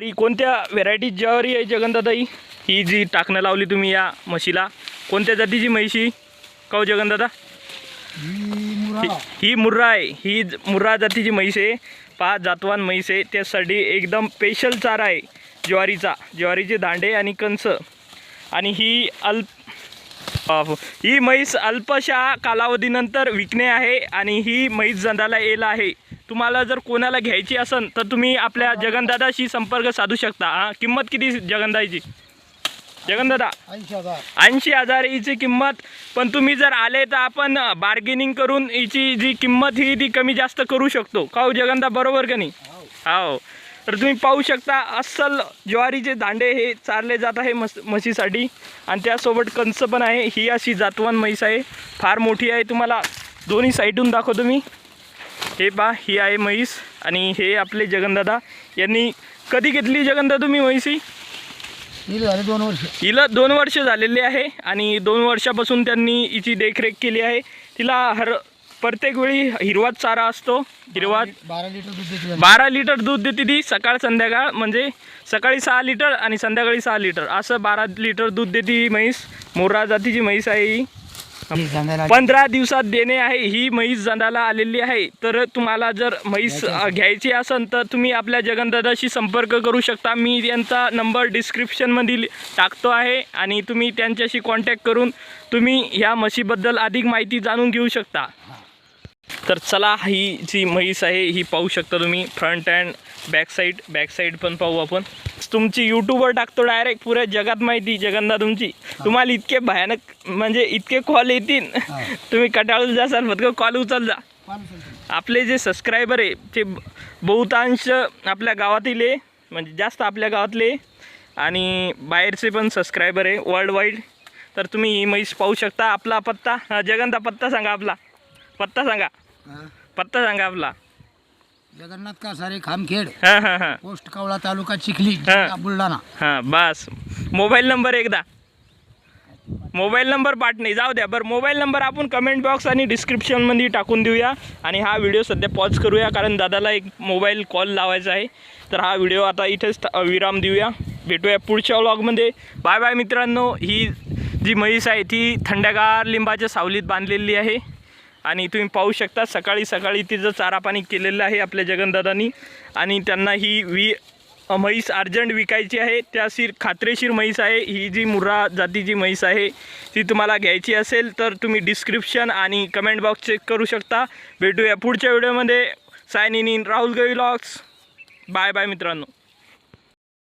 ज्वारी कोणत्या व्हेरायटीज ज्वारी आहे जगनदादाई? ही जी टाकणं लावली तुम्ही या म्हशीला कोणत्या जातीची म्हैशी? काऊ जगनदादा? ही- मुर्रा आहे. ही मुर्रा जातीची म्हैस आहे. पाच जातवान म्हैस आहे. त्यासाठी एकदम स्पेशल चारा आहे ज्वारीचा. ज्वारीचे दांडे आणि कंस. आणि ही अल्प ही म्हैस अल्पशा कालावधीनंतर विकणे आहे आणि ही म्हैस जंदाला येला आहे. तुम्हाला जर कोणाला घ्यायची असेल तर तुम्ही आपल्या जगनदादाशी संपर्क साधू शकता. हां किंमत किती जगनदाईची? जगनदादा? ऐंशी हजार. ऐंशी हजार हिची किंमत. पण तुम्ही जर आले तर आपण बार्गेनिंग करून हिची जी किंमत ही ती कमी जास्त करू शकतो. का हो जगनदा बरोबर का नाही? हो. तर तुम्ही पाहू शकता अस्सल ज्वारीचे दांडे हे चारले जात आहे मस म्हशीसाठी. आणि त्यासोबत कंच पण आहे. ही अशी जातवान म्हैस आहे. फार मोठी आहे. तुम्हाला दोन्ही साईडून दाखवतो मी. हे पा ही आहे म्हैस आणि हे आपले जगनदादा. यांनी कधी घेतली जगनदा तुम्ही म्हैसी झाले दोन वर्ष. हिला दोन वर्ष झालेली आहे आणि दोन वर्षापासून त्यांनी हिची देखरेख केली आहे. तिला हर प्रत्येक वेळी हिरवाच चारा असतो हिरवा बारा लिटर दूध देते बारा लिटर दूध देते ती सकाळ संध्याकाळ म्हणजे सकाळी सहा लिटर आणि संध्याकाळी सहा लिटर. असं बारा लिटर दूध देते ही म्हैस. मोर्रा जातीची म्हैस आहे ही. पंधरा दिवसात देणे आहे ही म्हैस जंदाला आलेली आहे. तर तुम्हाला जर म्हैस घ्यायची असेल. तर तुम्ही आपल्या जगनदादाशी संपर्क करू शकता. मी यांचा नंबर डिस्क्रिप्शनमध्ये टाकतो आहे आणि तुम्ही त्यांच्याशी कॉन्टॅक्ट करून तुम्ही ह्या म्हशीबद्दल अधिक माहिती जाणून घेऊ शकता. तर चला ही जी म्हैस आहे ही पाहू शकता तुम्ही. Front and back side back side पण पाहू आपण. तुमची यूट्यूबवर टाकतो डायरेक्ट पुऱ्या जगात माहिती जगन्ना तुमची. तुम्हाला इतके भयानक म्हणजे इतके कॉल येतील. तुम्ही कटाळून जासाल फक्त कॉल उचल जा. आपले जे सबस्क्रायबर आहे ते बहुतांश आपल्या गावातील आहे म्हणजे जास्त आपल्या गावातले आणि बाहेरचे पण सबस्क्रायबर आहे वर्ल्ड वाईड तर तुम्ही ही म्हैस पाहू शकता. आपला पत्ता जगंता पत्ता सांगा आपला. पत्ता सांगा. पत्ता सांगा आपला. जगन्नाथ का सारे खामखेड हां हां हां. पोस्ट कावळा तालुका चिखली हा. जिल्हा बुलढाणा. हां बस. मोबाईल नंबर एकदा. मोबाईल नंबर पाठ नाही जाऊ द्या. बरं मोबाईल नंबर आपण कमेंट बॉक्स आणि डिस्क्रिप्शनमध्ये टाकून देऊया. आणि हा व्हिडिओ सध्या पॉज करूया कारण दादाला एक मोबाईल कॉल लावायचा आहे. तर हा व्हिडिओ आता इथेच विराम देऊया. भेटूया पुढच्या व्लॉगमध्ये बाय बाय मित्रांनो. ही जी म्हैस आहे ती थंडगार लिंबाच्या सावलीत बांधलेली आहे. आणि तुम्ही पाहू शकता सकाळी सकाळी तिचं चारा पाणी केलेलं आहे आपल्या जगनदादांनी. आणि त्यांना ही वी म्हैस अर्जंट विकायची आहे. त्याशीर खात्रेशीर म्हैस आहे. ही जी मुर्रा जातीची म्हैस आहे ती तुम्हाला घ्यायची असेल तर तुम्ही डिस्क्रिप्शन आणि कमेंट बॉक्स चेक करू शकता. भेटूया पुढच्या व्हिडिओमध्ये. सायन इन इन राहुल गवी लॉक्स बाय बाय मित्रांनो.